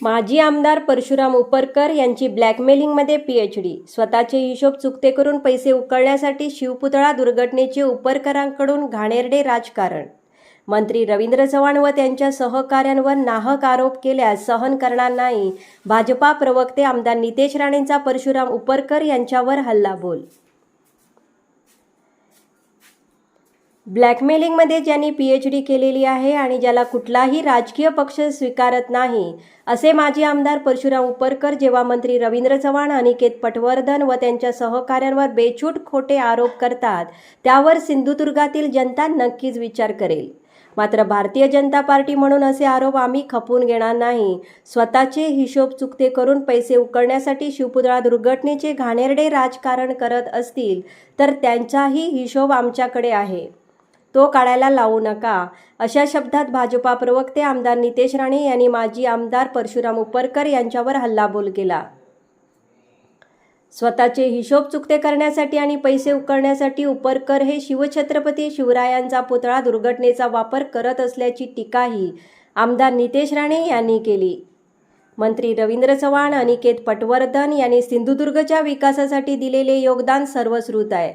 माजी आमदार परशुराम उपरकर यांची ब्लॅकमेलिंगमध्ये पीएचडी. स्वतःचे हिशोब चुकते करून पैसे उकळण्यासाठी शिवपुतळा दुर्घटनेचे उपरकरांकडून घाणेरडे राजकारण. मंत्री रवींद्र चव्हाण व त्यांच्या सहकाऱ्यांवर नाहक आरोप केल्यास सहन करणार नाही भाजपा प्रवक्ते आमदार नितेश राणेंचा परशुराम उपरकर यांच्यावर हल्लाबोल ब्लॅकमेलिंगमध्ये ज्यांनी पी एच डी केलेली आहे आणि ज्याला कुठलाही राजकीय पक्ष स्वीकारत नाही असे माजी आमदार परशुराम उपरकर जेव्हा मंत्री रवींद्र चव्हाण अनिकेत पटवर्धन व त्यांच्या सहकाऱ्यांवर बेछूट खोटे आरोप करतात त्यावर सिंधुदुर्गातील जनता नक्कीच विचार करेल. मात्र भारतीय जनता पार्टी म्हणून असे आरोप आम्ही खपवून घेणार नाही. स्वतःचे हिशोब चुकते करून पैसे उकळण्यासाठी शिवपुतळा दुर्घटनेचे घाणेरडे राजकारण करत असतील तर त्यांचाही हिशोब आमच्याकडे आहे. तो काढायला लावू नका. अशा शब्दात भाजपा प्रवक्ते आमदार नितेश राणे यांनी माजी आमदार परशुराम उपरकर यांच्यावर हल्लाबोल केला. स्वतःचे हिशोब चुकते करण्यासाठी आणि पैसे उकळण्यासाठी उपरकर हे शिवछत्रपती शिवरायांचा पुतळा दुर्घटनेचा वापर करत असल्याची टीकाही आमदार नितेश राणे यांनी केली. मंत्री रवींद्र चव्हाण अनिकेत पटवर्धन यांनी सिंधुदुर्गच्या विकासासाठी दिलेले योगदान सर्वश्रुत आहे.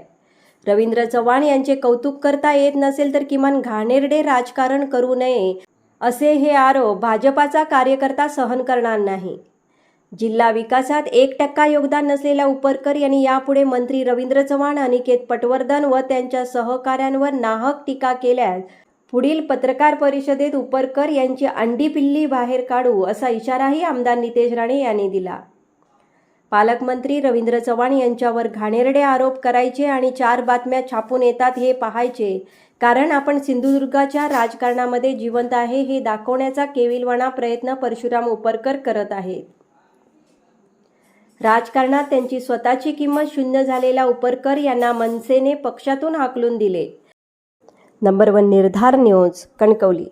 रवींद्र चव्हाण यांचे कौतुक करता येत नसेल तर किमान घाणेरडे राजकारण करू नये असे हे आरोप भाजपाचा कार्यकर्ता सहन करणार नाही. जिल्हा विकासात एक टक्का योगदान नसलेल्या उपरकर यांनी यापुढे मंत्री रवींद्र चव्हाण अनिकेत पटवर्धन व त्यांच्या सहकाऱ्यांवर नाहक टीका केल्यास पुढील पत्रकार परिषदेत उपरकर यांची अंडी पिल्ली बाहेर काढू असा इशाराही आमदार नितेश राणे यांनी दिला. पालकमंत्री रवींद्र चव्हाण यांच्यावर घाणेरडे आरोप करायचे आणि चार बातम्या छापून येतात हे पाहायचे. कारण आपण सिंधुदुर्गाच्या राजकारणामध्ये जिवंत आहे हे दाखवण्याचा केविलवाणा प्रयत्न परशुराम उपरकर करत आहेत. राजकारणात त्यांची स्वतःची किंमत शून्य झालेल्या उपरकर यांना मनसेने पक्षातून हाकलून दिले. Number one Nirdhar news Kankavli.